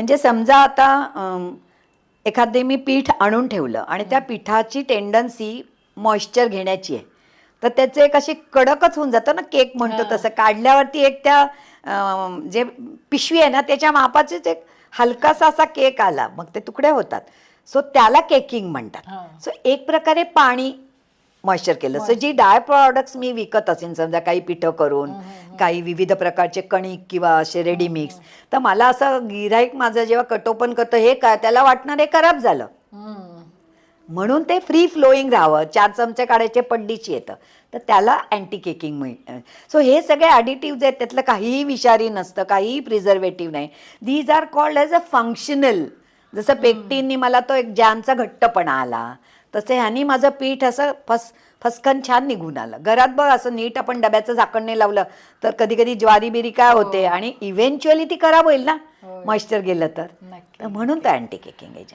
म्हणजे समजा आता एखादे मी पीठ आणून ठेवलं आणि त्या पिठाची टेंडन्सी मॉइश्चर घेण्याची आहे तर त्याचं एक अशी कडकच होऊन जातं ना केक म्हणतो तसं. काढल्यावरती एक त्या जे पिशवी आहे ना त्याच्या मापाचेच एक हलकासा असा केक आला. मग ते तुकडे होतात. सो त्याला केकिंग. म्हणतात. सो एक प्रकारे पाणी मॉइश्चर केलं. सो जी डाय प्रॉडक्ट्स मी विकत असेल समजा काही पिठं करून काही विविध प्रकारचे कणिक किंवा असे रेडी मिक्स तर मला असं गिराईक माझं जेव्हा कटोपन करतं हे काय त्याला वाटणार हे खराब झालं. म्हणून ते फ्री फ्लोईंग राहावं. चार चमचे काढायचे पड्डीची येतं. तर त्याला अँटी केकिंग मिळ सो हे सगळे ॲडिटिव्ज आहेत त्यातलं काहीही विषारी नसतं काहीही प्रिझर्वेटिव्ह नाही. These are called as a functional जसं पेक्टीननी मला तो एक जॅमचा घट्टपणा आला तसे ह्यानी माझं पीठ असं फस फसकन छान निघून आलं. घरात बघ असं नीट आपण डब्याचं झाकण नाही लावलं तर कधी कधी ज्वारी बिरी काय होते आणि इव्हेंच्युअली ती खराब होईल ना. मॉइश्चर गेलं तर. म्हणून तर अँटी केकिंग एजंट